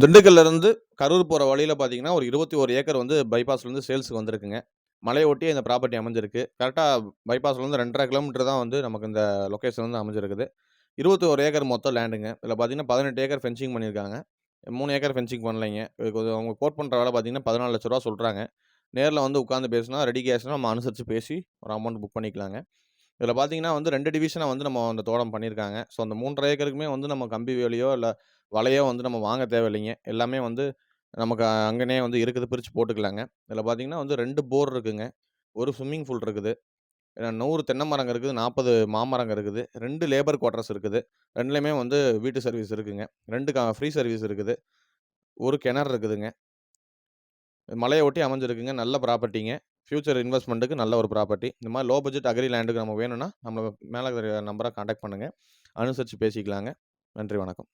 திண்டுக்கல்லேருந்து கரூர் போகிற வழியில் பார்த்தீங்கன்னா ஒரு இருபத்தி ஒரு ஏக்கர் வந்து பைபாஸ்லேருந்து சேல்ஸுக்கு வந்திருக்குங்க. மலையை ஒட்டி இந்த ப்ராப்பர்ட்டி அமைஞ்சிருக்கு. கரெக்டாக பைபாஸ்லேருந்து ரெண்டரை கிலோமீட்டர் தான் வந்து நமக்கு இந்த லொக்கேஷன் வந்து அமைஞ்சிருக்குது. இருபத்தி ஒரு ஏக்கர் மொத்தம் லேண்டுங்க. இதில் பார்த்தீங்கன்னா பதினெட்டு ஏக்கர் ஃபென்சிங் பண்ணியிருக்காங்க. மூணு ஏக்கர் ஃபென்சிங் பண்ணலைங்க. அவங்க கோட் பண்ணுற வேலை பார்த்தீங்கன்னா பதினாலு லட்ச ரூபா சொல்கிறாங்க நேரில் வந்து உட்காந்து பேசினா ரெடி கேஷ்னா நம்ம அனுசரித்து பேசி ஒரு அமௌண்ட் புக் பண்ணிக்கலாங்க. இதில் பார்த்தீங்கன்னா வந்து ரெண்டு டிவிஷனாக வந்து நம்ம அந்த தோட்டம் பண்ணியிருக்காங்க. ஸோ அந்த மூன்றரை ஏக்கருக்குமே வந்து நம்ம கம்பி வேலியோ இல்லை வலையோ வந்து நம்ம வாங்க தேவையில்லைங்க. எல்லாமே வந்து நமக்கு அங்கனே வந்து இருக்குது பிரித்து போட்டுக்கலாங்க. இதில் பார்த்தீங்கன்னா வந்து ரெண்டு போர் இருக்குதுங்க ஒரு ஸ்விம்மிங் பூல் இருக்குது. நூறு தென்னை மரங்க இருக்குது நாற்பது மாமரங்க இருக்குது. ரெண்டு லேபர் குவார்ட்டர்ஸ் இருக்குது. ரெண்டுலேயுமே வந்து வீட்டு சர்வீஸ் இருக்குதுங்க ரெண்டு ஃப்ரீ சர்வீஸ் இருக்குது. ஒரு கிணறு இருக்குதுங்க. மலையை ஒட்டி அமைஞ்சிருக்குங்க. நல்ல ப்ராப்பர்ட்டிங்க. ஃப்யூச்சர் இன்வெஸ்ட்மெண்ட்டுக்கு நல்ல ஒரு ப்ராப்பர்ட்டி. இந்த மாதிரி லோ பட்ஜெட் அக்ரி லேண்டுக்கு நம்ம வேணும்னா நம்ம மேலே நம்பரை காண்டாக்ட் பண்ணுங்கள் அனுசரித்து பேசிக்கலாங்க. நன்றி வணக்கம்.